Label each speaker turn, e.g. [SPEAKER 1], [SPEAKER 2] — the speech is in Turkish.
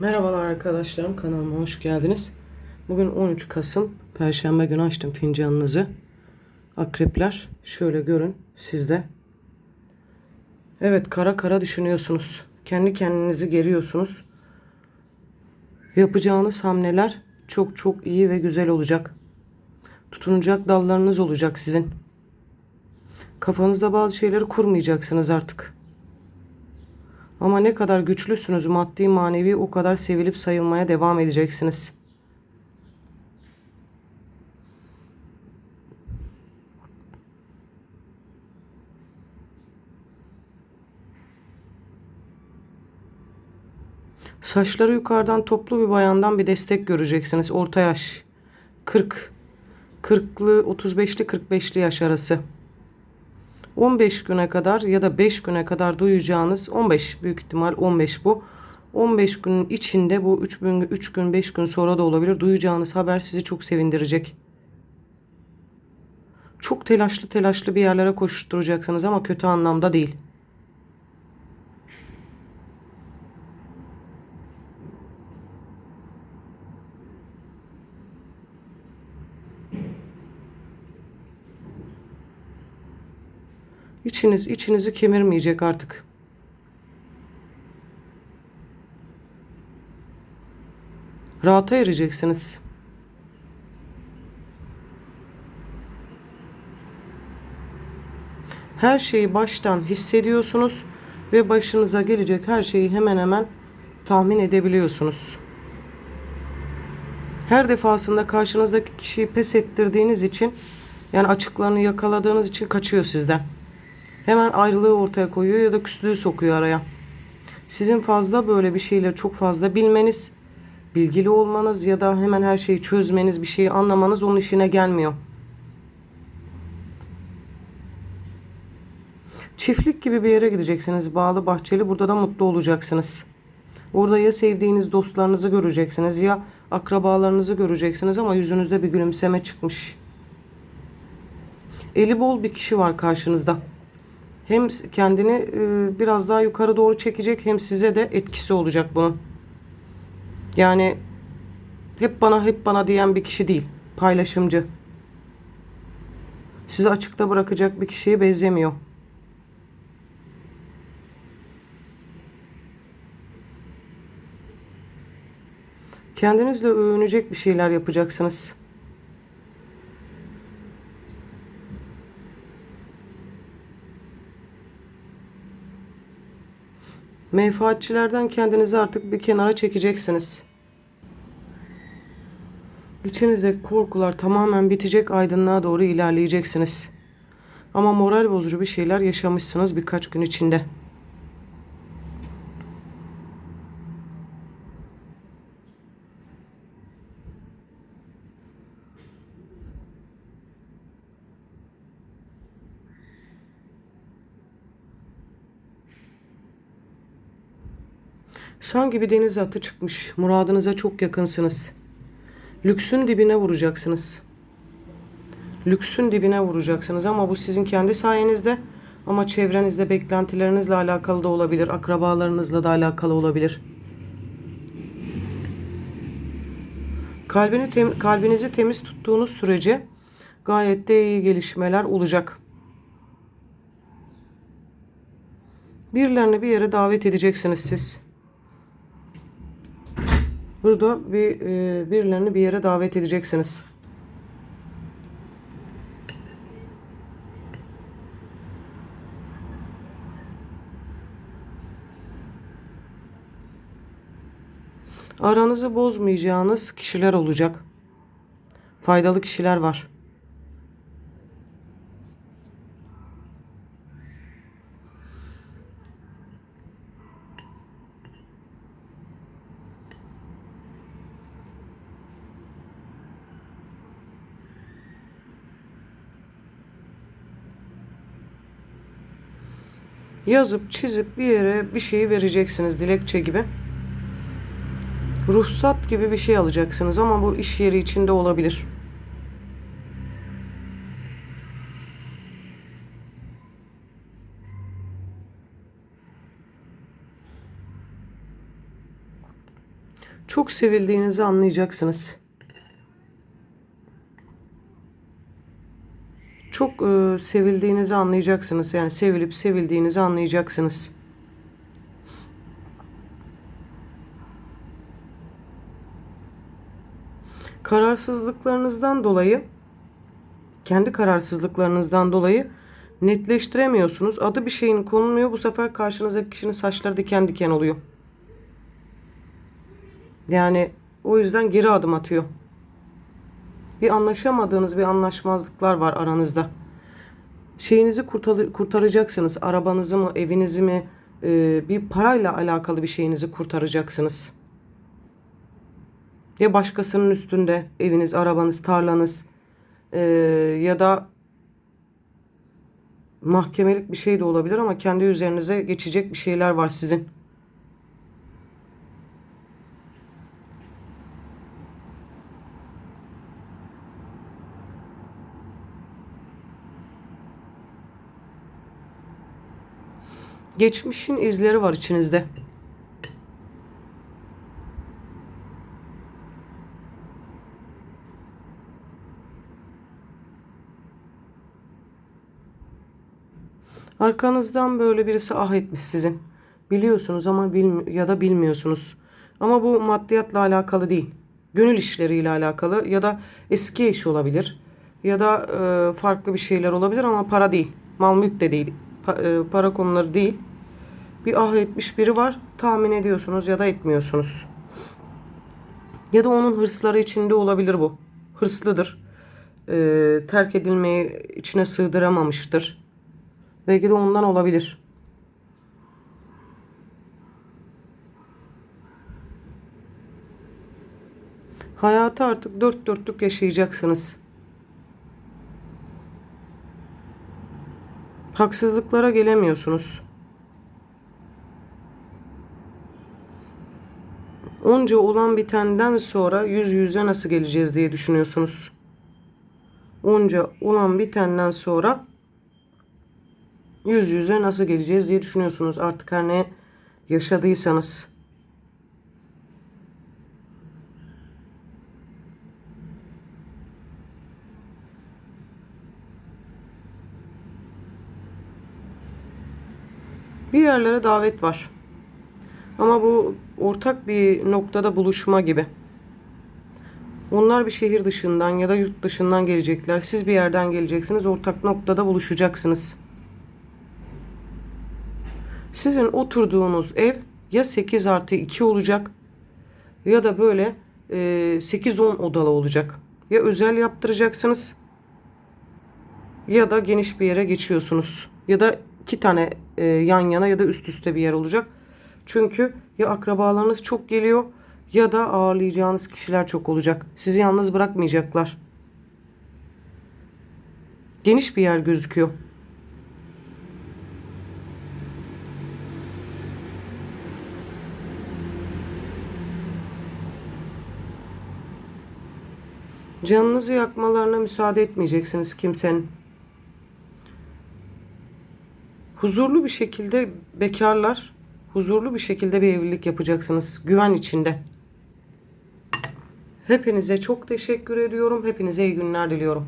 [SPEAKER 1] Merhabalar arkadaşlarım kanalıma hoş geldiniz. Bugün 13 Kasım Perşembe günü açtım fincanınızı. Akrepler şöyle görün sizde. Evet kara kara düşünüyorsunuz. Kendi kendinizi geriyorsunuz. Yapacağınız hamleler çok çok iyi ve güzel olacak. Tutunacak dallarınız olacak sizin. Kafanızda bazı şeyleri kurmayacaksınız artık. Ama ne kadar güçlüsünüz maddi manevi o kadar sevilip sayılmaya devam edeceksiniz. Saçları yukarıdan toplu bir bayandan bir destek göreceksiniz. Orta yaş. 40. 40'lı 35'li 45'li yaş arası. 15 güne kadar ya da 5 güne kadar duyacağınız 15 büyük ihtimal 15 bu. 15 günün içinde bu 3 gün 3 gün 5 gün sonra da olabilir. Duyacağınız haber sizi çok sevindirecek. Çok telaşlı telaşlı bir yerlere koşturacaksınız ama kötü anlamda değil. İçiniz içinizi kemirmeyecek artık. Rahata ereceksiniz. Her şeyi baştan hissediyorsunuz ve başınıza gelecek her şeyi hemen hemen tahmin edebiliyorsunuz. Her defasında karşınızdaki kişiyi pes ettirdiğiniz için yani açıklarını yakaladığınız için kaçıyor sizden. Hemen ayrılığı ortaya koyuyor ya da küslüğü sokuyor araya. Sizin fazla böyle bir şeyleri çok fazla bilmeniz, bilgili olmanız ya da hemen her şeyi çözmeniz, bir şeyi anlamanız onun işine gelmiyor. Çiftlik gibi bir yere gideceksiniz. Bağlı bahçeli. Burada da mutlu olacaksınız. Orada ya sevdiğiniz dostlarınızı göreceksiniz ya akrabalarınızı göreceksiniz ama yüzünüzde bir gülümseme çıkmış. Eli bol bir kişi var karşınızda. Hem kendini e, biraz daha yukarı doğru çekecek hem size de etkisi olacak bunun. Yani hep bana hep bana diyen bir kişi değil. Paylaşımcı. Sizi açıkta bırakacak bir kişiye benzemiyor. Kendinizle övünecek bir şeyler yapacaksınız. Menfaatçilerden kendinizi artık bir kenara çekeceksiniz. İçinizdeki korkular tamamen bitecek, aydınlığa doğru ilerleyeceksiniz. Ama moral bozucu bir şeyler yaşamışsınız birkaç gün içinde. Sanki bir deniz atı çıkmış. Muradınıza çok yakınsınız. Lüksün dibine vuracaksınız. Lüksün dibine vuracaksınız ama bu sizin kendi sayenizde ama çevrenizde beklentilerinizle alakalı da olabilir. Akrabalarınızla da alakalı olabilir. Kalbini tem kalbinizi temiz tuttuğunuz sürece gayet de iyi gelişmeler olacak. Birilerini bir yere davet edeceksiniz siz. Burada bir e, birilerini bir yere davet edeceksiniz. Aranızı bozmayacağınız kişiler olacak. Faydalı kişiler var. Yazıp çizip bir yere bir şeyi vereceksiniz dilekçe gibi. Ruhsat gibi bir şey alacaksınız ama bu iş yeri içinde olabilir. Çok sevildiğinizi anlayacaksınız. E, sevildiğinizi anlayacaksınız. Yani sevilip sevildiğinizi anlayacaksınız. Kararsızlıklarınızdan dolayı kendi kararsızlıklarınızdan dolayı netleştiremiyorsunuz. Adı bir şeyin konulmuyor. Bu sefer karşınızdaki kişinin saçları diken diken oluyor. Yani o yüzden geri adım atıyor. Bir anlaşamadığınız bir anlaşmazlıklar var aranızda. Şeyinizi kurtar- kurtaracaksınız. Arabanızı mı, evinizi mi, e, bir parayla alakalı bir şeyinizi kurtaracaksınız. Ya başkasının üstünde eviniz, arabanız, tarlanız e, ya da mahkemelik bir şey de olabilir ama kendi üzerinize geçecek bir şeyler var sizin. Geçmişin izleri var içinizde. Arkanızdan böyle birisi ah etmiş sizin. Biliyorsunuz ama bilmi ya da bilmiyorsunuz. Ama bu maddiyatla alakalı değil. Gönül işleriyle alakalı ya da eski eş olabilir. Ya da e, farklı bir şeyler olabilir ama para değil. Mal mülk de değil. Pa- e, para konuları değil. Bir ah etmiş biri var. Tahmin ediyorsunuz ya da etmiyorsunuz. Ya da onun hırsları içinde olabilir bu. Hırslıdır. E, terk edilmeyi içine sığdıramamıştır. Belki de ondan olabilir. Hayatı artık dört dörtlük yaşayacaksınız. Haksızlıklara gelemiyorsunuz. Onca olan bitenden sonra yüz yüze nasıl geleceğiz diye düşünüyorsunuz. Onca olan bitenden sonra yüz yüze nasıl geleceğiz diye düşünüyorsunuz. Artık her ne yaşadıysanız. Bir yerlere davet var. Ama bu ortak bir noktada buluşma gibi. Onlar bir şehir dışından ya da yurt dışından gelecekler. Siz bir yerden geleceksiniz. Ortak noktada buluşacaksınız. Sizin oturduğunuz ev ya 8 artı 2 olacak ya da böyle e, 8-10 odalı olacak. Ya özel yaptıracaksınız ya da geniş bir yere geçiyorsunuz. Ya da iki tane e, yan yana ya da üst üste bir yer olacak. Çünkü ya akrabalarınız çok geliyor ya da ağırlayacağınız kişiler çok olacak. Sizi yalnız bırakmayacaklar. Geniş bir yer gözüküyor. Canınızı yakmalarına müsaade etmeyeceksiniz kimsenin. Huzurlu bir şekilde bekarlar, huzurlu bir şekilde bir evlilik yapacaksınız. Güven içinde. Hepinize çok teşekkür ediyorum. Hepinize iyi günler diliyorum.